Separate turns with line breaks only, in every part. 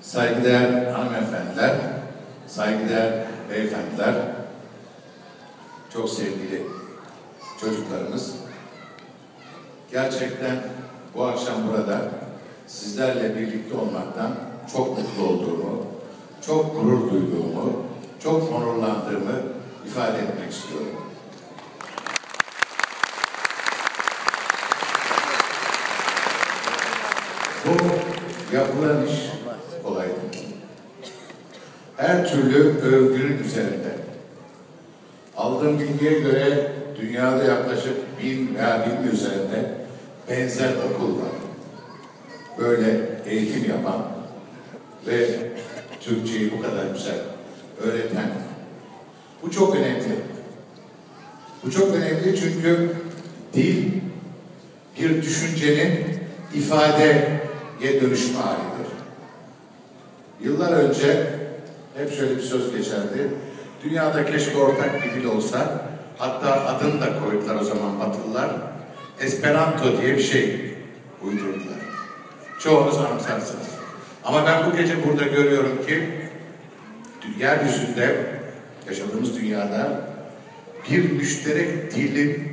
Saygıdeğer hanımefendiler, saygıdeğer beyefendiler, çok sevgili çocuklarımız, gerçekten bu akşam burada sizlerle birlikte olmaktan çok mutlu olduğumu, çok gurur duyduğumu, çok onurlandığımı ifade etmek istiyorum. Bu yapılan iş kolay değil. Her türlü övgünün üzerinde. Aldığım bilgiye göre dünyada yaklaşık bin veya bin üzerinde benzer okul var. Böyle eğitim yapan ve Türkçeyi bu kadar güzel öğreten. Bu çok önemli. Bu çok önemli çünkü dil bir düşüncenin ifadeye dönüşme halidir. Yıllar önce hep şöyle bir söz geçerdi. Dünyada keşke ortak bir dil olsa, hatta adını da koydular o zaman Batılılar. Esperanto diye bir şey uydurdular. Çoğunuz anımsarsınız. Ama ben bu gece burada görüyorum ki yeryüzünde, yaşadığımız dünyada bir müşterek dilin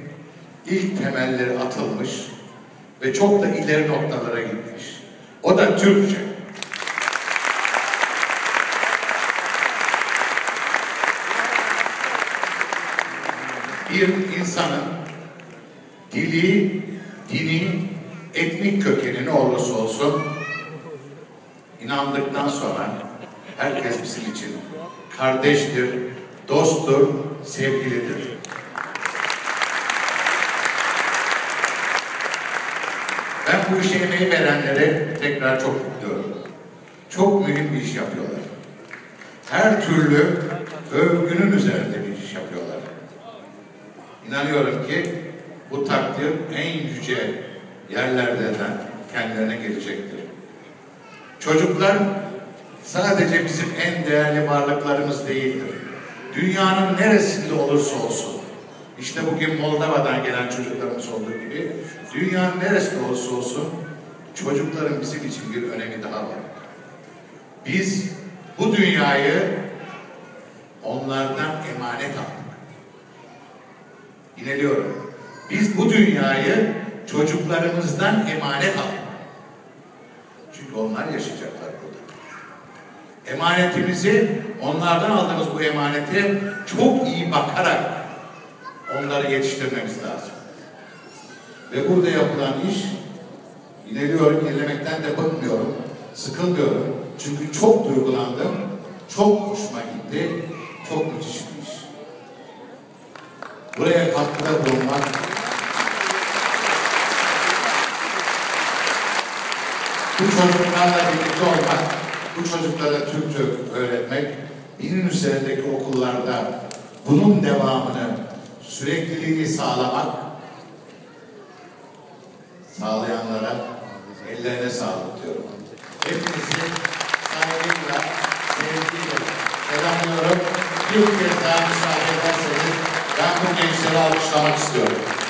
ilk temelleri atılmış ve çok da ileri noktalara gitmiş. O da Türkçe. Bir insanın dili, dini, etnik kökeni ne olursa olsun inandıktan sonra herkes bizim için kardeştir, dosttur, sevgilidir. Ben bu işe emeği verenlere tekrar çok kutluyorum. Çok mühim bir iş yapıyorlar. Her türlü övgünün üzerinde bir iş yapıyorlar. İnanıyorum ki bu takdir en yüce yerlerden kendilerine gelecektir. Çocuklar sadece bizim en değerli varlıklarımız değildir. Dünyanın neresinde olursa olsun, işte bugün Moldova'dan gelen çocuklarımız olduğu gibi, dünyanın neresinde olursa olsun, çocukların bizim için bir önemi daha var. Biz bu dünyayı onlardan emanet aldık. İneliyorum. Biz bu dünyayı çocuklarımızdan emanet aldık. Çünkü onlar yaşayacaklar burada. Emanetimizi, onlardan aldığımız bu emaneti çok iyi bakarak onları yetiştirmemiz lazım. Ve burada yapılan iş, ineliyorum, ilerlemekten de bıkmıyorum, sıkılmıyorum. Çünkü çok duygulandım, çok hoşuma gitti, çok müthiş bir iş. Buraya katkıda bulunmak, bu çocuklarla birlikte olmak, bu çocuklara Türkçe öğretmek, binin üzerindeki okullarda bunun devamını, sürekliliğini sağlamak, sağlayanlara ellerine sağlık diyorum. Hepinizi saygıyla, sevgiyle selamlıyorum. Bir kez daha müsaade ederseniz ben bu gençleri alkışlamak istiyorum.